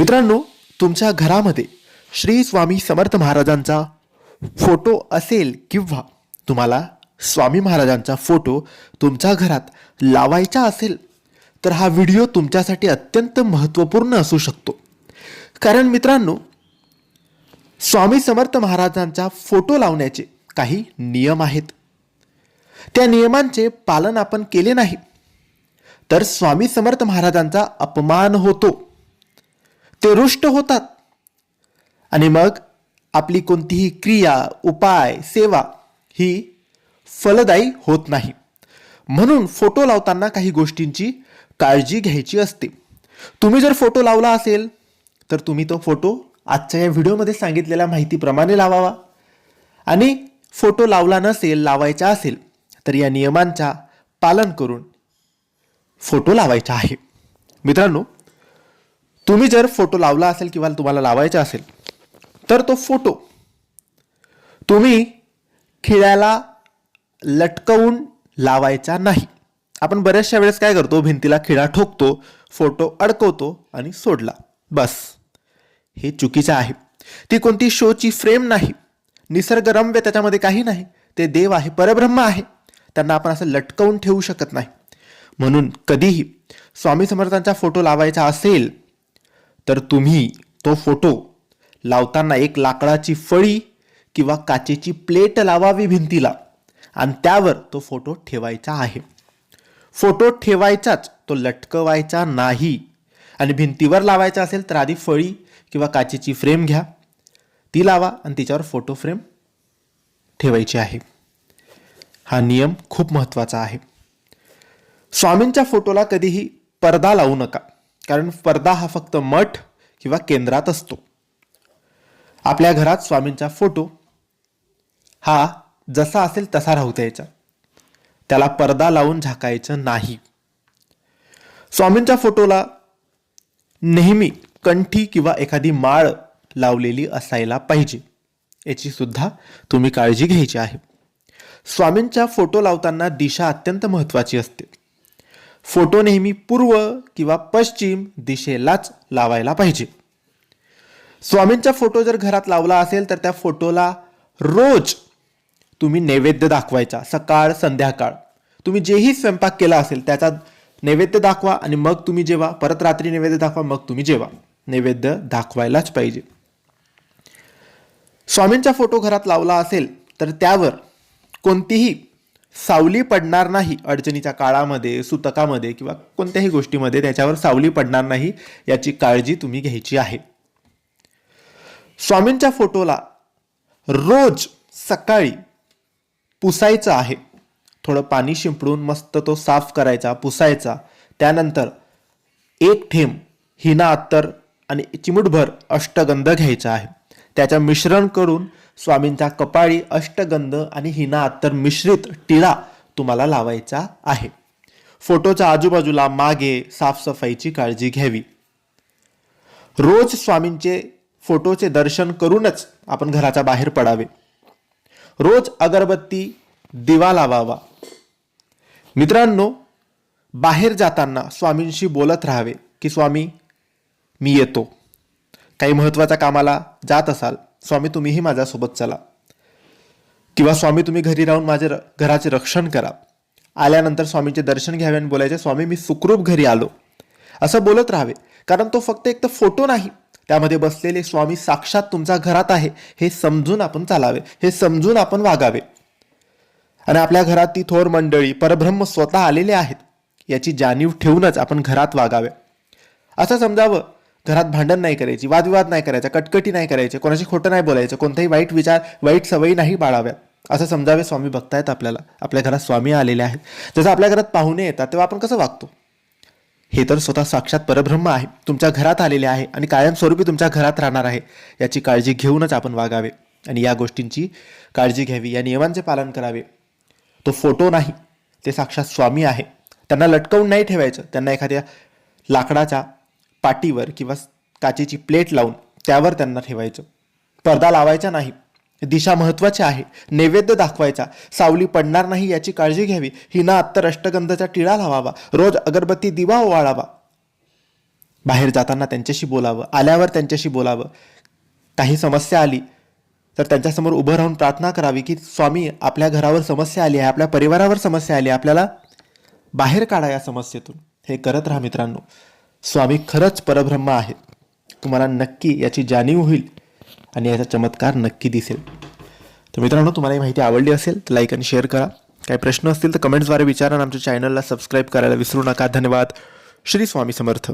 मित्रांनो तुमच्या घरामध्ये श्री स्वामी समर्थ महाराजांचा फोटो असेल किंवा तुम्हाला स्वामी महाराजांचा फोटो तुमच्या घरात लावायचा असेल तर हा व्हिडिओ तुमच्यासाठी अत्यंत महत्त्वपूर्ण असू शकतो. कारण मित्रांनो स्वामी समर्थ महाराजांचा फोटो लावण्याचे काही नियम आहेत. त्या नियमांचे पालन आपण केले नाही. तर स्वामी समर्थ महाराजांचा अपमान होतो. ते रुष्ट होतात. आणि मग आपली कोणतीही क्रिया उपाय सेवा ही फलदायी होत नाही. म्हणून फोटो लावताना काही गोष्टींची काळजी घ्यायची असते. तुम्ही जर फोटो लावला असेल तर तुम्ही तो फोटो आजच्या या व्हिडिओमध्ये सांगितलेल्या माहितीप्रमाणे लावावा. आणि फोटो लावला नसेल लावायचा असेल तर या नियमांचा पालन करून फोटो लावायचा आहे. मित्रांनो तुम्ही जर फोटो लावला असेल किंवा तुम्हाला लावायचा असेल तर तो फोटो तुम्ही खिळ्याला लटकवून लावायचा नाही. आपण बऱ्याचशा वेळेस काय करतो भिंतीला खिळा ठोकतो फोटो अडकवतो आणि सोडला. बस. हे चुकीचं आहे. ती कोणती शोची फ्रेम नाही. निसर्गरम्य त्याच्यामध्ये काही नाही. ते देव आहे परब्रह्म आहे. त्यांना आपण असं लटकवून ठेवू शकत नाही. म्हणून कधीही स्वामी समर्थांचा फोटो लावायचा असेल तर तुम्ही तो फोटो लावताना एक लाकडाची फळी किंवा काचेची प्लेट लावावी भिंतीला. आणि त्यावर तो फोटो ठेवायचा आहे. फोटो ठेवायचाच तो लटकवायचा नाही. आणि भिंतीवर लावायचा असेल तर आधी फळी किंवा काचेची फ्रेम घ्या. ती लावा आणि तिच्यावर फोटो फ्रेम ठेवायची आहे. हा नियम खूप महत्त्वाचा आहे. स्वामींच्या फोटोला कधीही पडदा लावू नका. कारण पडदा हा फक्त मठ किंवा केंद्रात असतो. आपल्या घरात स्वामींचा फोटो हा जसा असेल तसा राहू द्यायचा. त्याला पडदा लावून झाकायचं नाही. स्वामींच्या फोटोला नेहमी कंठी किंवा एखादी माळ लावलेली असायला पाहिजे. याची सुद्धा तुम्ही काळजी घ्यायची आहे. स्वामींच्या फोटो लावताना दिशा अत्यंत महत्त्वाची असते. फोटो नेहमी पूर्व किंवा पश्चिम दिशेलाच लावायला पाहिजे. स्वामींचा फोटो जर घरात लावला असेल तर त्या फोटोला रोज तुम्ही नैवेद्य दाखवायचा सकाळ संध्याकाळ. तुम्ही जेही स्वयंपाक केला असेल त्याचा नैवेद्य दाखवा आणि मग तुम्ही जेवा. परत रात्री नैवेद्य दाखवा मग तुम्ही जेवा. नैवेद्य दाखवायलाच पाहिजे. स्वामींचा फोटो घरात लावला असेल तर त्यावर कोणतीही सावली पडणार नाही अडचणीच्या काळामध्ये सुतकामध्ये किंवा कोणत्याही गोष्टीमध्ये त्याच्यावर सावली पडणार नाही याची काळजी तुम्ही घ्यायची आहे. स्वामींच्या फोटोला रोज सकाळी पुसायचं आहे. थोडं पाणी शिंपडून मस्त तो साफ करायचा पुसायचा. त्यानंतर एक थेंब हिना अत्तर आणि चिमुटभर अष्टगंध घ्यायचा आहे. त्याच्या मिश्रण करून स्वामींच्या कपाळी अष्टगंध आणि हिना अत्तर मिश्रित टिळा तुम्हाला लावायचा आहे. फोटोच्या आजूबाजूला मागे साफसफाईची काळजी घ्यावी. रोज स्वामींचे फोटोचे दर्शन करूनच आपण घराच्या बाहेर पडावे. रोज अगरबत्ती दिवा लावावा. मित्रांनो बाहेर जाताना स्वामींशी बोलत राहावे की स्वामी मी येतो. काही महत्त्वाच्या कामाला जात असाल स्वामी तुम्हीही माझ्यासोबत चला. किंवा स्वामी तुम्ही घरी राहून माझे र- घराचे रक्षण करा. आल्यानंतर स्वामीचे दर्शन घ्यावे आणि बोलायचे स्वामी मी सुखरूप घरी आलो. असं बोलत राहावे. कारण तो फक्त एक तर फोटो नाही. त्यामध्ये बसलेले स्वामी साक्षात तुमच्या घरात आहे हे समजून आपण चालावे. हे समजून आपण वागावे. आणि आपल्या घरात ती थोर मंडळी परब्रह्म स्वतः आलेले आहेत. याची जाणीव ठेवूनच आपण घरात वागावे. असं समजावं घरात भांडण नाही करायची वादविवाद नाही करायचा कटकटी नाही करायचे कोणाशी खोटं नाही बोलायचं कोणताही वाईट विचार वाईट सवयी नाही बाळाव्यात. असं समजावे स्वामी बघतायत आपल्याला. आपल्या घरात स्वामी आलेले आहेत. जसं आपल्या घरात पाहुणे येतात तेव्हा आपण कसं वागतो? हे तर स्वतः साक्षात परब्रह्म आहे. तुमच्या घरात आलेले आहे आणि कायमस्वरूपी तुमच्या घरात राहणार आहे. याची काळजी घेऊनच आपण वागावे आणि या गोष्टींची काळजी घ्यावी या नियमांचे पालन करावे. तो फोटो नाही ते साक्षात स्वामी आहे. त्यांना लटकवून नाही ठेवायचं. त्यांना एखाद्या लाकडाच्या पाटीवर किंवा काचेची प्लेट लावून त्यावर त्यांना ठेवायचं. पडदा लावायचा नाही. दिशा महत्वाची आहे. नैवेद्य दाखवायचा. सावली पडणार नाही याची काळजी घ्यावी. हिना आत्ता अष्टगंधाचा टिळा लावावा. रोज अगरबत्ती दिवा ओवाळावा. बाहेर जाताना त्यांच्याशी बोलावं. आल्यावर त्यांच्याशी बोलावं. काही समस्या आली तर त्यांच्यासमोर उभं राहून प्रार्थना करावी की स्वामी आपल्या घरावर समस्या आली आहे. आपल्या परिवारावर समस्या आली आहे. आपल्याला बाहेर काढा या समस्येतून. हे करत राहा मित्रांनो. स्वामी खरंच परब्रह्म आहेत. तुम्हाला नक्की याची जाणीव होईल आणि याचा चमत्कार नक्की दिसेल. तर मित्रांनो तुम्हाला ही माहिती आवडली असेल तर लाईक आणि शेअर करा. काही प्रश्न असतील तर कमेंट्सद्वारे विचारा आणि आमच्या चॅनलला सबस्क्राईब करायला विसरू नका. धन्यवाद. श्री स्वामी समर्थ.